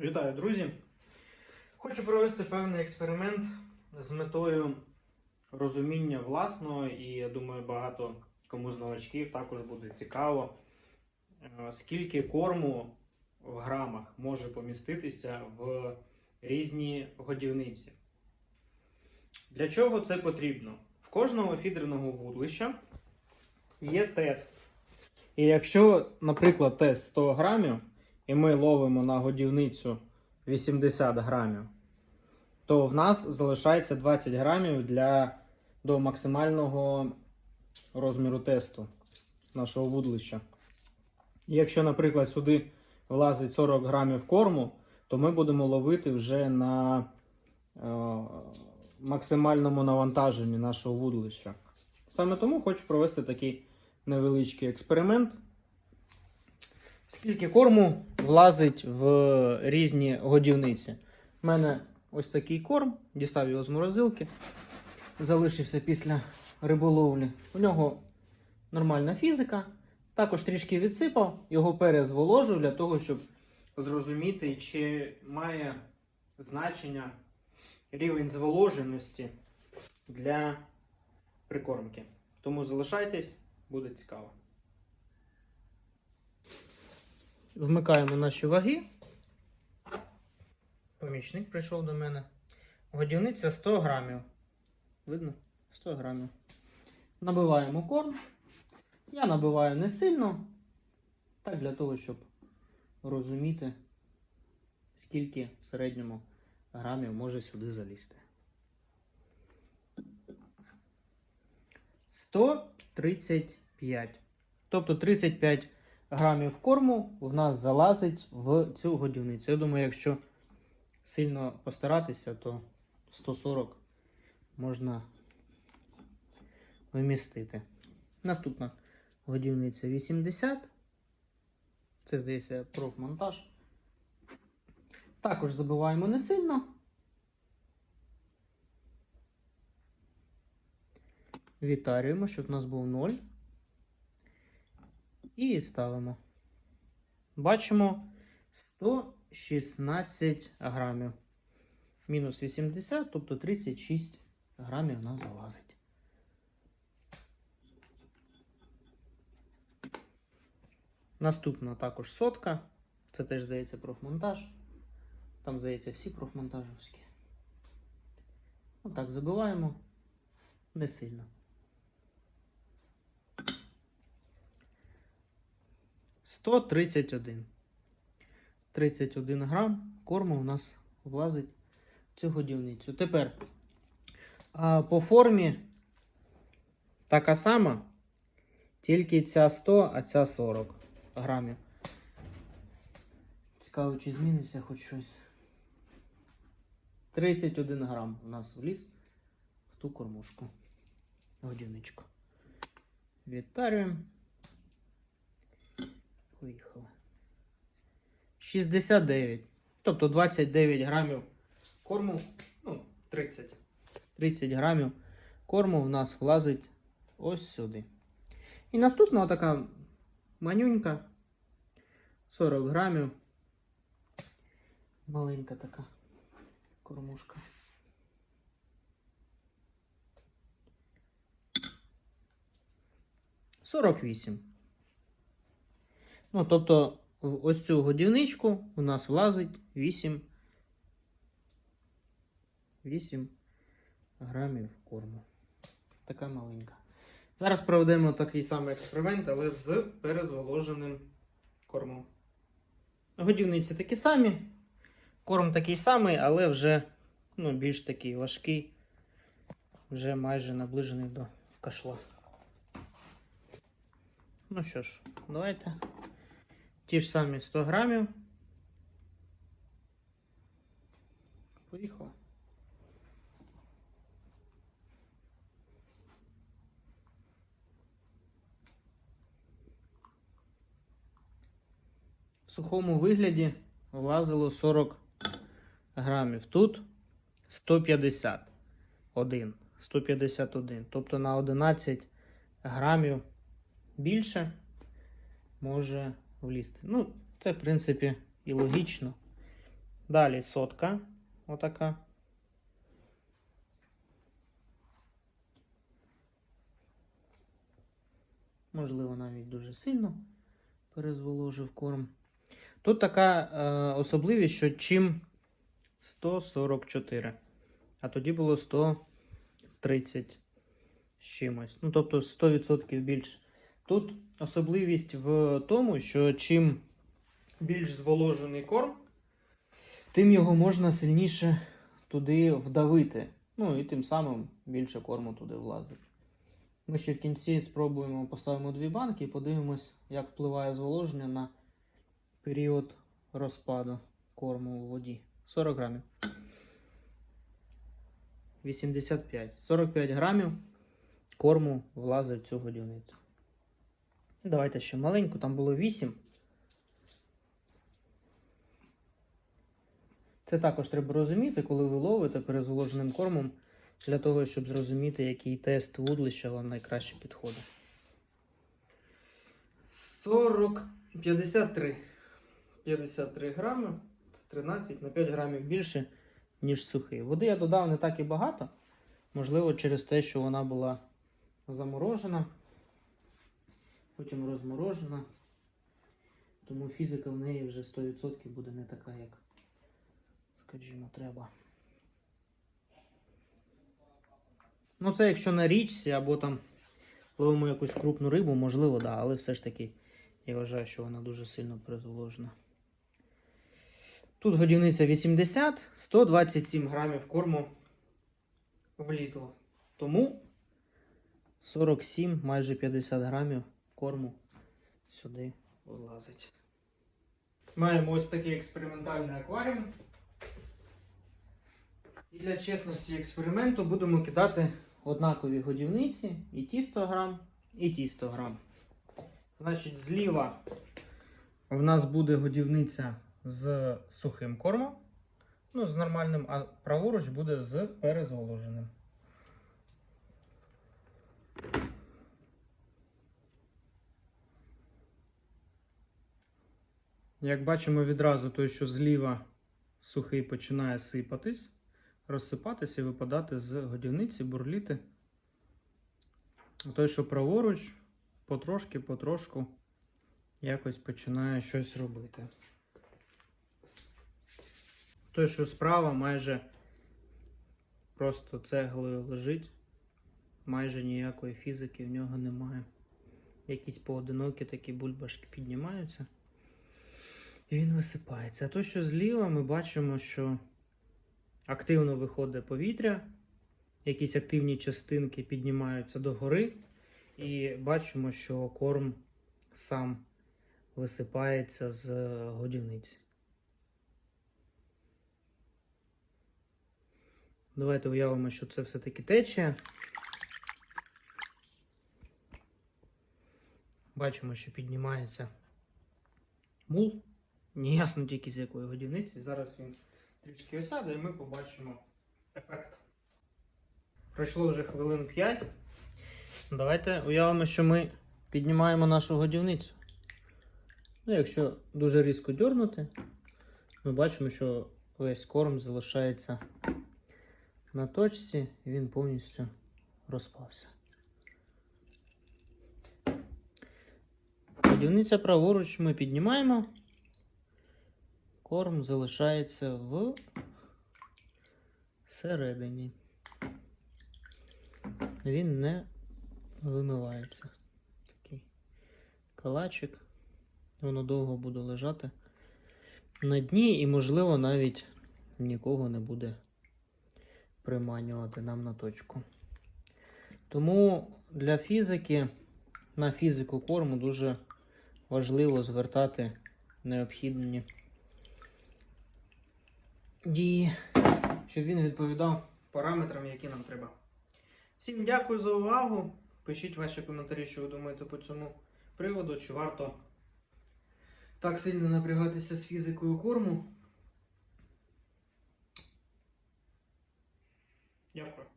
Вітаю, друзі! Хочу провести певний експеримент з метою розуміння власного, і я думаю, багато кому з новачків також буде цікаво, е, скільки корму в грамах може поміститися в різні годівниці. Для чого це потрібно? В кожного фідерного вудлища є тест. І якщо, наприклад, тест 100 грамів, і ми ловимо на годівницю 80 грамів, то в нас залишається 20 грамів для, до максимального розміру тесту нашого вудлища. Якщо, наприклад, сюди влазить 40 грамів корму, то ми будемо ловити вже на е, максимальному навантаженні нашого вудлища. Саме тому хочу провести такий невеличкий експеримент. Скільки корму влазить в різні годівниці? У мене ось такий корм, дістав його з морозилки, залишився після риболовлі. У нього нормальна фізика. Також трішки відсипав, його перезволожив для того, щоб зрозуміти, чи має значення рівень зволоженості для прикормки. Тому залишайтесь, буде цікаво. Вмикаємо наші ваги. Помічник прийшов до мене. Годівниця 100 грамів. Видно? 100 грамів. Набиваємо корм. Я набиваю не сильно. Так, для того, щоб розуміти, скільки в середньому грамів може сюди залізти. 135. Тобто 35 грамів корму в нас залазить в цю годівницю. Я думаю, якщо сильно постаратися, то 140 можна вмістити. Наступна годівниця 80. Це, здається, профмонтаж. Також забиваємо не сильно. Вітарюємо, щоб в нас був 0. І ставимо. Бачимо 116 грамів. Мінус 80, тобто 36 грамів у нас залазить. Наступна також сотка. Це теж здається профмонтаж. Там, здається, всі профмонтажівські. Отак забиваємо не сильно. Сто тридцять один. 31 грам корму у нас влазить в цю годівницю. Тепер по формі така сама, тільки ця 100, а ця 40 грамів. Цікаво, чи зміниться хоч щось. 31 грам у нас вліз в ту кормушку. Годівничку. Відтарюємо. Поїхали. 69. Тобто 29 грамів корму. Ну, 30. 30 грамів корму в нас влазить ось сюди. І наступна така манюнька. 40 грамів. Маленька така кормушка. Сорок вісім. Ну, тобто, в ось цю годівничку у нас влазить 8, 8 грамів корму. Така маленька. Зараз проведемо такий самий експеримент, але з перезволоженим кормом. Годівниці такі самі. Корм такий самий, але вже ну, більш такий важкий, вже майже наближений до кашла. Ну що ж, давайте. Ті ж самі 100 грамів. Поїхали. В сухому вигляді влазило 40 грамів. Тут 151. 151. Тобто на 11 грамів більше може влізти. Ну, це, в принципі, і логічно. Далі сотка. Отака. Можливо, навіть дуже сильно перезволожив корм. Тут така е, особливість, що чим 144, а тоді було 130 з чимось. Ну, тобто 100% більше. Тут особливість в тому, що чим більш зволожений корм, тим його можна сильніше туди вдавити. Ну і тим самим більше корму туди влазить. Ми ще в кінці спробуємо поставимо дві банки і подивимось, як впливає зволоження на період розпаду корму у воді. 40 грамів. 85. 45 грамів корму влазить в цю годівницю. Давайте ще маленьку, там було 8. Це також треба розуміти, коли ви ловите перезволоженим кормом, для того, щоб зрозуміти, який тест вудлища вам найкраще підходить. 40, 53. 53 грами. Це 13 на 5 грамів більше, ніж сухий. Води я додав не так і багато. Можливо, через те, що вона була заморожена, потім розморожена. Тому фізика в неї вже 100% буде не така, як, скажімо, треба. Ну, це якщо на річці або там ловимо якусь крупну рибу, можливо, да, але все ж таки я вважаю, що вона дуже сильно перезволожена. Тут годівниця 80, 127 грамів корму влізло. Тому 47, майже 50 грамів корму сюди влазить. Маємо ось такий експериментальний акваріум. І для чесності експерименту будемо кидати однакові годівниці і ті 100 грам, і ті 100 грам. Значить, зліва в нас буде годівниця з сухим кормом, ну, з нормальним, а праворуч буде з перезволоженим. Як бачимо відразу, той, що зліва сухий починає сипатись, розсипатися і випадати з годівниці, бурліти. А той, що праворуч, потрошки, потрошку якось починає щось робити. Той, що справа, майже просто цеглою лежить, майже ніякої фізики в нього немає. Якісь поодинокі такі бульбашки піднімаються. І він висипається. А то, що зліва, ми бачимо, що активно виходить повітря, якісь активні частинки піднімаються догори, і бачимо, що корм сам висипається з годівниці. Давайте уявимо, що це все-таки течія. Бачимо, що піднімається мул. Неясно тільки з якої годівниці. Зараз він трішки осяде, і ми побачимо ефект. Пройшло вже хвилин 5. Давайте уявимо, що ми піднімаємо нашу годівницю. Ну, якщо дуже різко дьорнути, ми бачимо, що весь корм залишається на точці і він повністю розпався. Годівниця праворуч ми піднімаємо. Корм залишається в середині. Він не вимивається. Такий калачик. Воно довго буде лежати на дні і, можливо, навіть нікого не буде приманювати нам на точку. Тому для фізики, на фізику корму дуже важливо звертати необхідні дії, щоб він відповідав параметрам, які нам треба. Всім дякую за увагу. Пишіть ваші коментарі, що ви думаєте по цьому приводу, чи варто так сильно напрягатися з фізикою корму. Дякую.